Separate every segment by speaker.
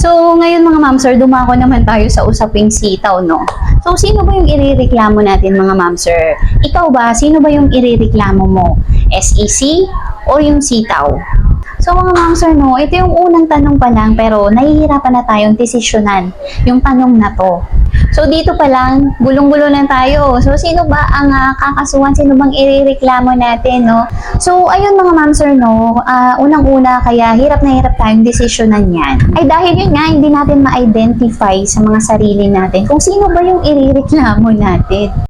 Speaker 1: So, ngayon mga ma'am sir, dumako naman tayo sa usaping sitaw, no? So, sino ba yung irereklamo natin mga ma'am sir? Ikaw ba, sino ba yung irereklamo mo? SEC o yung sitaw? So mga ma'am sir, no, ito yung unang tanong pa lang pero nahihirapan na tayong desisyonan yung tanong na to. So dito pa lang, gulong-gulo na tayo. So sino ba ang ah, kakasuhan? Sino bang irereklamo natin, no? So ayun mga ma'am sir, no, ah, unang-una kaya hirap na hirap tayong desisyonan yan. Ay dahil yun nga, hindi natin ma-identify sa mga sarili natin kung sino ba yung irereklamo natin.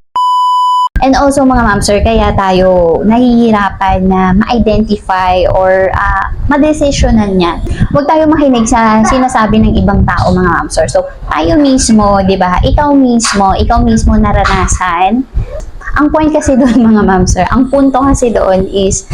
Speaker 1: And also mga ma'am sir, kaya tayo nahihirapan na ma-identify or uh, madesisyonan niya. Huwag tayo makinig sa sinasabi ng ibang tao mga ma'am sir. So, tayo mismo, di ba? Ikaw mismo, ikaw mismo naranasan. Ang point kasi doon mga ma'am sir, ang punto kasi doon is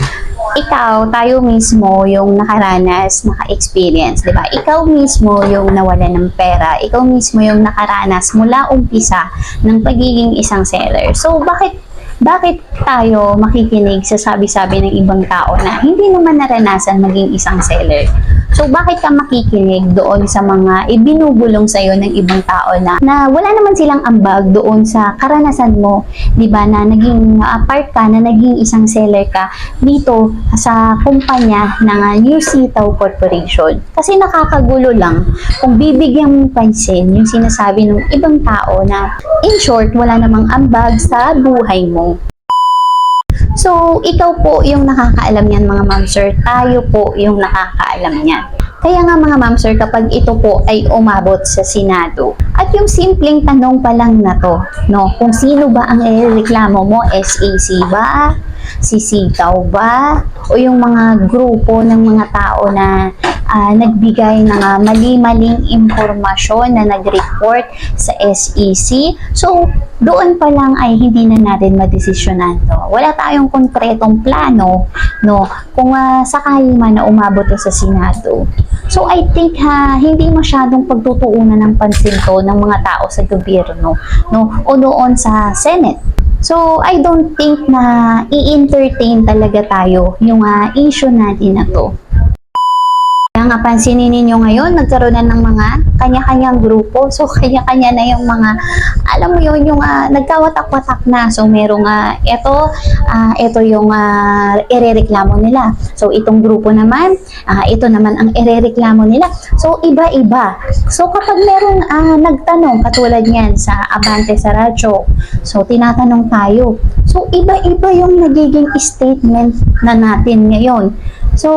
Speaker 1: ikaw, tayo mismo yung nakaranas, naka-experience, di ba? Ikaw mismo yung nawala ng pera, ikaw mismo yung nakaranas mula umpisa ng pagiging isang seller. So, bakit bakit tayo makikinig sa sabi-sabi ng ibang tao na hindi naman naranasan maging isang seller? So, bakit ka makikinig doon sa mga ibinubulong sa'yo ng ibang tao na, na wala naman silang ambag doon sa karanasan mo, di ba, na naging uh, part ka, na naging isang seller ka dito sa kumpanya ng uh, New Sitaw Corporation. Kasi nakakagulo lang kung bibigyan mo pansin yung sinasabi ng ibang tao na in short, wala namang ambag sa buhay mo. So, ikaw po yung nakakaalam niyan mga ma'am sir. Tayo po yung nakakaalam niyan. Kaya nga mga ma'am sir, kapag ito po ay umabot sa Senado, at yung simpleng tanong pa lang na to, no, kung sino ba ang ireklamo mo, SAC ba? Sisitaw ba? O yung mga grupo ng mga tao na ah, nagbigay ng ah, mali-maling impormasyon na nag-report sa SEC. So, doon pa lang ay hindi na natin madesisyonan to. Wala tayong konkretong plano, no, kung ah, sakali man na umabot to sa Senado. So, I think ha, hindi masyadong pagtutuunan ng pansin to ng mga tao sa gobyerno, no, o doon sa Senate. So, I don't think na i-entertain talaga tayo yung ah, issue natin na to. Kaya nga ninyo ngayon, nagkaroon na ng mga kanya-kanyang grupo. So, kanya-kanya na yung mga, alam mo yun, yung uh, nagkawatak-watak na. So, merong, uh, ito, uh, ito yung uh, irereklamo nila. So, itong grupo naman, uh, ito naman ang irereklamo nila. So, iba-iba. So, kapag merong uh, nagtanong, katulad niyan sa Abante sa radyo, so, tinatanong tayo. So, iba-iba yung nagiging statement na natin ngayon. So,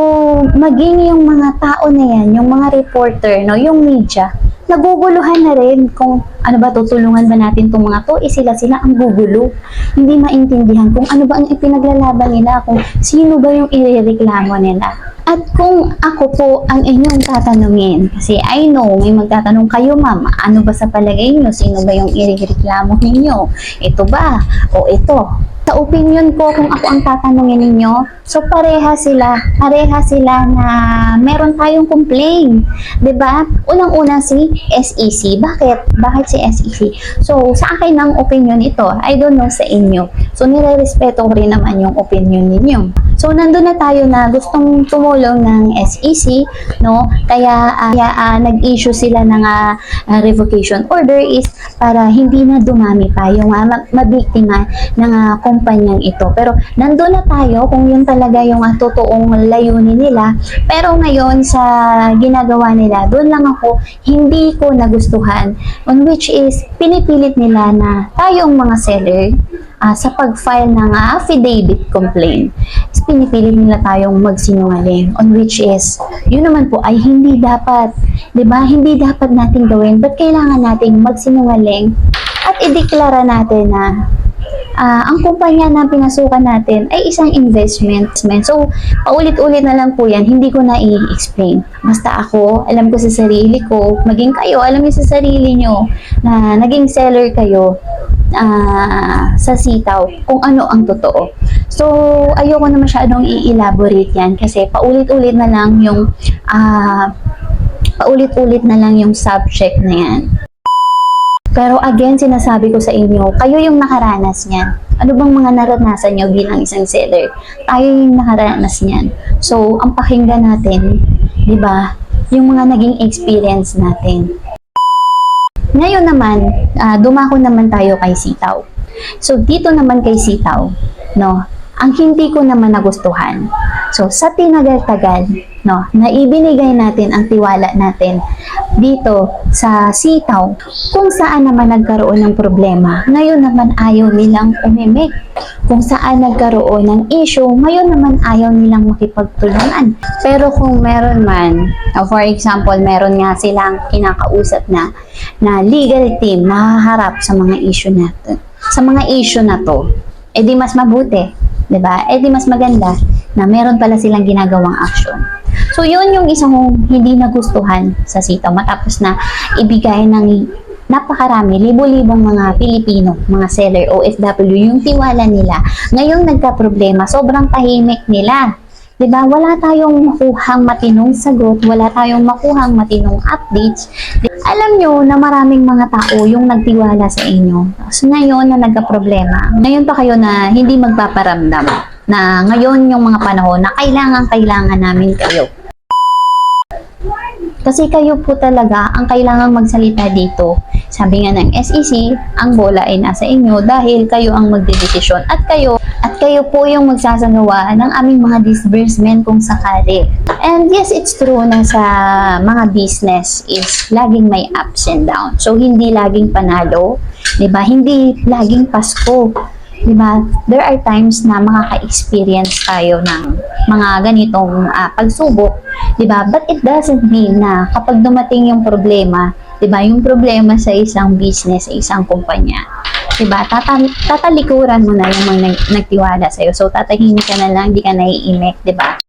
Speaker 1: maging yung mga tao na yan, yung mga reporter, no, yung media, naguguluhan na rin kung ano ba tutulungan ba natin itong mga to, eh sila sila ang gugulo. Hindi maintindihan kung ano ba ang ipinaglalaban nila, kung sino ba yung irereklamo nila. At kung ako po ang inyong tatanungin, kasi I know may magtatanong kayo ma'am, ano ba sa palagay nyo, sino ba yung irereklamo ninyo? Ito ba? O ito? Sa opinion ko, kung ako ang tatanungin ninyo, so pareha sila, pareha sila na meron tayong complaint. ba? Unang-una si SEC. Bakit? Bakit si SEC? So, sa akin ang opinion ito. I don't know sa inyo. So, nire-respeto ko rin naman yung opinion ninyo. So, nandun na tayo na gustong tumulong ng SEC, no? Kaya, uh, kaya uh, nag-issue sila ng uh, revocation order is para hindi na dumami pa yung uh, mabiktima ng uh, kumpanyang ito. Pero, nandun na tayo kung yun talaga yung uh, totoong layunin nila. Pero ngayon, sa ginagawa nila, doon lang ako, hindi ko nagustuhan. On which is, pinipilit nila na tayong mga seller, uh, sa pag-file ng uh, affidavit complaint, is pinipilit nila tayong magsinungaling on which is, yun naman po ay hindi dapat, di ba? Hindi dapat nating gawin. Ba't kailangan nating magsinungaling at ideklara natin na uh, ang kumpanya na pinasukan natin ay isang investment. So, paulit-ulit na lang po yan, hindi ko na i-explain. Basta ako, alam ko sa sarili ko, maging kayo, alam niyo sa sarili nyo na naging seller kayo uh, sa sitaw kung ano ang totoo. So, ayoko na masyadong i-elaborate yan kasi paulit-ulit na lang yung uh, paulit-ulit na lang yung subject na yan. Pero again, sinasabi ko sa inyo, kayo yung nakaranas niyan. Ano bang mga naranasan nyo bilang isang seller? Tayo yung nakaranas niyan. So, ang pakinggan natin, di ba, yung mga naging experience natin. Ngayon naman, ah, dumako naman tayo kay sitaw. So, dito naman kay sitaw, no, ang hindi ko naman nagustuhan. So, sa tinagal-tagal, no, na ibinigay natin ang tiwala natin dito sa sitaw, kung saan naman nagkaroon ng problema, ngayon naman ayaw nilang umimik. Kung saan nagkaroon ng issue, ngayon naman ayaw nilang makipagtulungan. Pero kung meron man, uh, for example, meron nga silang kinakausap na na legal team na haharap sa mga issue natin. Sa mga issue na to, eh di mas mabuti, 'di ba? Eh di mas maganda na meron pala silang ginagawang action. So yun yung isang kong hindi nagustuhan sa sitaw matapos na ibigay ng napakarami, libo-libong mga Pilipino, mga seller, OFW, yung tiwala nila. Ngayon nagka-problema, sobrang tahimik nila. 'Di ba? Wala tayong makuhang matinong sagot, wala tayong makuhang matinong updates. Alam nyo na maraming mga tao yung nagtiwala sa inyo. So ngayon na nagka-problema, ngayon pa kayo na hindi magpaparamdam na ngayon yung mga panahon na kailangan kailangan namin kayo. Kasi kayo po talaga ang kailangang magsalita dito. Sabi nga ng SEC, ang bola ay nasa inyo dahil kayo ang magdedesisyon at kayo at kayo po yung magsasagawa ng aming mga disbursement kung sakali. And yes, it's true na sa mga business is laging may ups and downs. So hindi laging panalo, 'di ba? Hindi laging Pasko. 'Di ba? There are times na makaka-experience tayo ng mga ganitong ah, pagsubok, 'di ba? But it doesn't mean na kapag dumating yung problema, 'di ba? Yung problema sa isang business, sa isang kumpanya, 'di ba? Tata- tatalikuran mo na yung mga nag- nagtiwala sa iyo. So tatahimik ka na lang, di ka naiimik, 'di ba?